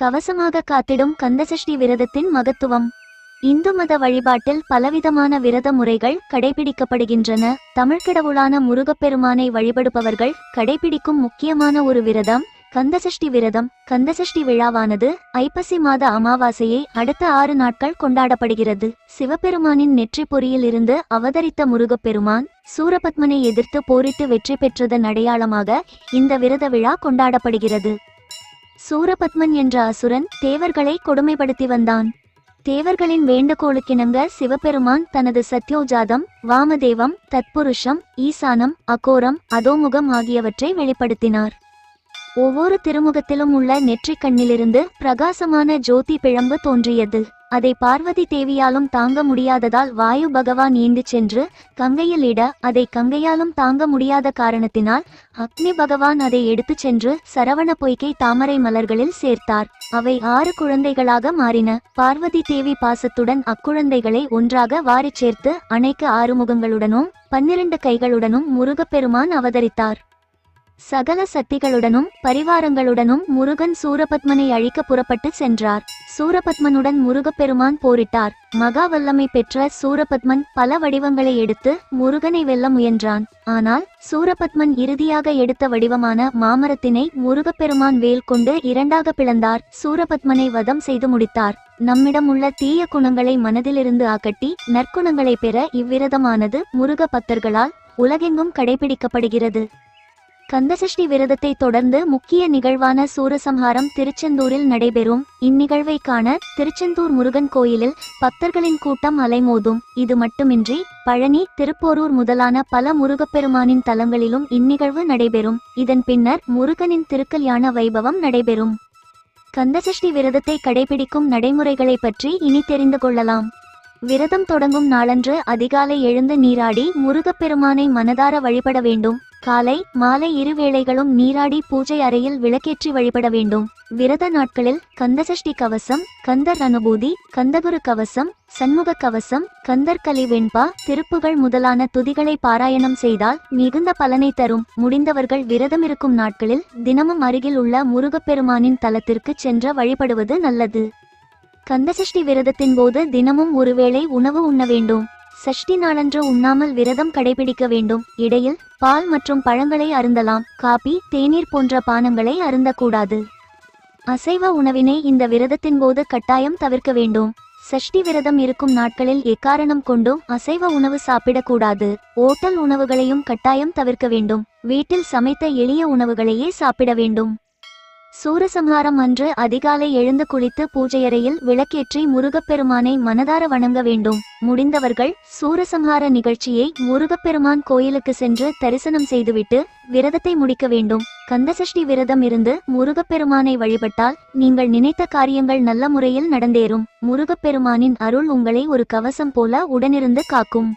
கவசமாக காத்திடும் கந்தசஷ்டி விரதத்தின் மகத்துவம். இந்து மத வழிபாட்டில் பலவிதமான விரத முறைகள் கடைபிடிக்கப்படுகின்றன. தமிழ்கடவுளான முருகப்பெருமானை வழிபடுபவர்கள் கடைபிடிக்கும் முக்கியமான ஒரு விரதம் கந்தசஷ்டி விரதம். கந்தசஷ்டி விழாவானது ஐப்பசி மாத அமாவாசையை அடுத்த ஆறு நாட்கள் கொண்டாடப்படுகிறது. சிவபெருமானின் நெற்றி பொறியில் இருந்து அவதரித்த முருகப்பெருமான் சூரபத்மனை எதிர்த்து போரிட்டு வெற்றி பெற்றதன் அடையாளமாக இந்த விரத விழா கொண்டாடப்படுகிறது. சூரபத்மன் என்ற அசுரன் தேவர்களை கொடுமைப்படுத்தி வந்தான். தேவர்களின் வேண்டுகோளுக்கிணங்க சிவபெருமான் தனது சத்யோஜாதம் வாமதேவம் தத்புருஷம் ஈசானம் அகோரம் அதோமுகம் ஆகியவற்றை வெளிப்படுத்தினார். ஒவ்வொரு திருமுகத்திலும் உள்ள நெற்றிக் கண்ணிலிருந்து பிரகாசமான ஜோதி பிழம்பு தோன்றியது. அதை பார்வதி தேவியாலும் தாங்க முடியாததால் வாயு பகவான் ஏந்து சென்று கங்கையில் இட அதை கங்கையாலும் தாங்க முடியாத காரணத்தினால் அக்னி பகவான் அதை எடுத்துச் சென்று சரவண பொய்கை தாமரை மலர்களில் சேர்த்தார். அவை ஆறு குழந்தைகளாக மாறின. பார்வதி தேவி பாசத்துடன் அக்குழந்தைகளை ஒன்றாக வாரிச் சேர்த்து அணைக்க ஆறுமுகங்களுடனும் பன்னிரண்டு கைகளுடனும் முருகப்பெருமான் அவதரித்தார். சகல சக்திகளுடனும் பரிவாரங்களுடனும் முருகன் சூரபத்மனை அழிக்க புறப்பட்டு சென்றார். சூரபத்மனுடன் முருகப்பெருமான் போரிட்டார். மகா வல்லமை பெற்ற சூரபத்மன் பல வடிவங்களை எடுத்து முருகனை வெல்ல முயன்றான். ஆனால் சூரபத்மன் இறுதியாக எடுத்த வடிவமான மாமரத்தினை முருகப்பெருமான் வேல் கொண்டு இரண்டாக பிளந்தார். சூரபத்மனை வதம் செய்து முடித்தார். நம்மிடம் உள்ள தீய குணங்களை மனதிலிருந்து அகட்டி நற்குணங்களை பெற இவ்விரதமானது முருக பக்தர்களால் உலகெங்கும் கடைபிடிக்கப்படுகிறது. கந்தசஷ்டி விரதத்தை தொடர்ந்து முக்கிய நிகழ்வான சூரசம்ஹாரம் திருச்செந்தூரில் நடைபெறும். இந்நிகழ்வை காண திருச்செந்தூர் முருகன் கோயிலில் பக்தர்களின் கூட்டம் அலைமோதும். இது மட்டுமின்றி பழனி திருப்போரூர் முதலான பல முருகப்பெருமானின் தலங்களிலும் இந்நிகழ்வு நடைபெறும். இதன் பின்னர் முருகனின் திருக்கல்யாண வைபவம் நடைபெறும். கந்தசஷ்டி விரதத்தை கடைபிடிக்கும் நடைமுறைகளை பற்றி இனி தெரிந்து கொள்ளலாம். விரதம் தொடங்கும் நாளன்று அதிகாலை எழுந்து நீராடி முருகப்பெருமானை மனதார வழிபட வேண்டும். காலை மாலை இருவேளைகளும் நீராடி பூஜை அறையில் விளக்கேற்றி வழிபட வேண்டும். விரத நாட்களில் கந்தசஷ்டி கவசம் கந்தர் அனுபூதி கந்தகுரு கவசம் சண்முக கவசம் கந்தர்கலி வெண்பா திருப்புகள் முதலான துதிகளை பாராயணம் செய்தால் மிகுந்த பலனை தரும். முடிந்தவர்கள் விரதம் இருக்கும் நாட்களில் தினமும் அருகில் உள்ள முருகப்பெருமானின் தலத்திற்கு சென்று வழிபடுவது நல்லது. கந்தசஷ்டி விரதத்தின் போது தினமும் ஒருவேளை உணவு உண்ண வேண்டும். சஷ்டி நாளன்று உண்ணாமல் விரதம் கடைபிடிக்க வேண்டும். இடையில் பால் மற்றும் பழங்களை அருந்தலாம். காபி தேநீர் போன்ற பானங்களை அருந்தக்கூடாது. அசைவ உணவினை இந்த விரதத்தின் போது கட்டாயம் தவிர்க்க வேண்டும். சஷ்டி விரதம் இருக்கும் நாட்களில் எக்காரணம் கொண்டும் அசைவ உணவு சாப்பிடக்கூடாது. ஓட்டல் உணவுகளையும் கட்டாயம் தவிர்க்க வேண்டும். வீட்டில் சமைத்த எளிய உணவுகளையே சாப்பிட வேண்டும். சூரசம்ஹாரம் அன்று அதிகாலை எழுந்து குளித்து பூஜையறையில் விளக்கேற்றி முருகப்பெருமானை மனதார வணங்க வேண்டும். முடிந்தவர்கள் சூரசம்ஹார நிகழ்ச்சியை முருகப்பெருமான் கோயிலுக்கு சென்று தரிசனம் செய்துவிட்டு விரதத்தை முடிக்க வேண்டும். கந்தசஷ்டி விரதம் இருந்து முருகப்பெருமானை வழிபட்டால் நீங்கள் நினைத்த காரியங்கள் நல்ல முறையில் நடந்தேறும். முருகப்பெருமானின் அருள் உங்களை ஒரு கவசம் போல உடனிருந்து காக்கும்.